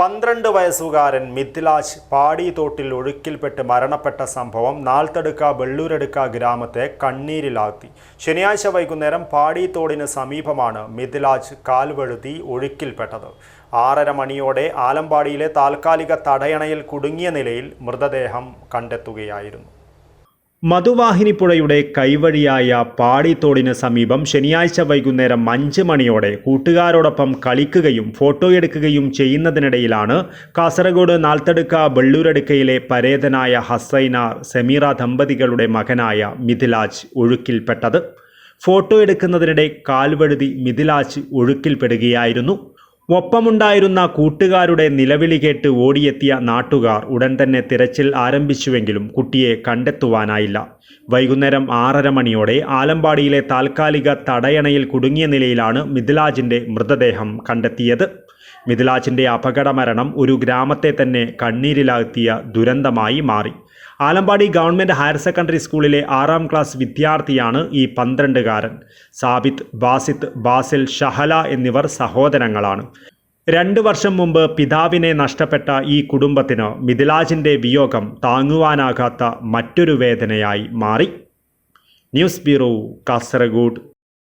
പന്ത്രണ്ട് വയസ്സുകാരൻ മിഥിലാജ് പാടിത്തോട്ടിൽ ഒഴുക്കിൽപ്പെട്ട് മരണപ്പെട്ട സംഭവം നാൽത്തടുക്ക വെള്ളൂരടുക്ക ഗ്രാമത്തെ കണ്ണീരിലാക്കി ശനിയാഴ്ച വൈകുന്നേരം പാടിത്തോടിന് സമീപമാണ് മിഥിലാജ് കാൽവഴുതി ഒഴുക്കിൽപ്പെട്ടത്. ആറര മണിയോടെ ആലമ്പാടിയിലെ താൽക്കാലിക തടയണയിൽ കുടുങ്ങിയ നിലയിൽ മൃതദേഹം കണ്ടെത്തുകയായിരുന്നു. മധുവാഹിനിപ്പുഴയുടെ കൈവഴിയായ പാടിത്തോടിന് സമീപം ശനിയാഴ്ച വൈകുന്നേരം അഞ്ച് മണിയോടെ കൂട്ടുകാരോടൊപ്പം കളിക്കുകയും ഫോട്ടോ എടുക്കുകയും ചെയ്യുന്നതിനിടയിലാണ് കാസർഗോഡ് നാൽത്തടുക്ക വെള്ളൂരടുക്കയിലെ പരേതനായ ഹസൈന സെമീറ ദമ്പതികളുടെ മകനായ മിഥിലാജ് ഒഴുക്കിൽപ്പെട്ടത്. ഫോട്ടോ എടുക്കുന്നതിനിടെ കാൽവഴുതി മിഥിലാജ് ഒഴുക്കിൽപ്പെടുകയായിരുന്നു. ഒപ്പമുണ്ടായിരുന്ന കൂട്ടുകാരുടെ നിലവിളി കേട്ട് ഓടിയെത്തിയ നാട്ടുകാർ ഉടൻ തന്നെ തിരച്ചിൽ ആരംഭിച്ചുവെങ്കിലും കുട്ടിയെ കണ്ടെത്തുവാനായില്ല. വൈകുന്നേരം ആറര മണിയോടെ ആലമ്പാടിയിലെ താൽക്കാലിക തടയണയിൽ കുടുങ്ങിയ നിലയിലാണ് മിഥിലാജിന്റെ മൃതദേഹം കണ്ടെത്തിയത്. മിഥിലാജിന്റെ അപകടമരണം ഒരു ഗ്രാമത്തെ തന്നെ കണ്ണീരിലാഴ്ത്തിയ ദുരന്തമായി മാറി. ആലമ്പാടി ഗവൺമെന്റ് ഹയർ സെക്കൻഡറി സ്കൂളിലെ ആറാം ക്ലാസ് വിദ്യാർത്ഥിയാണ് ഈ പന്ത്രണ്ടുകാരൻ. സാബിത്ത് ബാസിത്ത് ബാസിൽ ഷഹല എന്നിവർ സഹോദരങ്ങളാണ്. രണ്ട് വർഷം മുമ്പ് പിതാവിനെ നഷ്ടപ്പെട്ട ഈ കുടുംബത്തിന് മിഥിലാജിന്റെ വിയോഗം താങ്ങുവാനാകാത്ത മറ്റൊരു വേദനയായി മാറി. News bureau Kasaragod.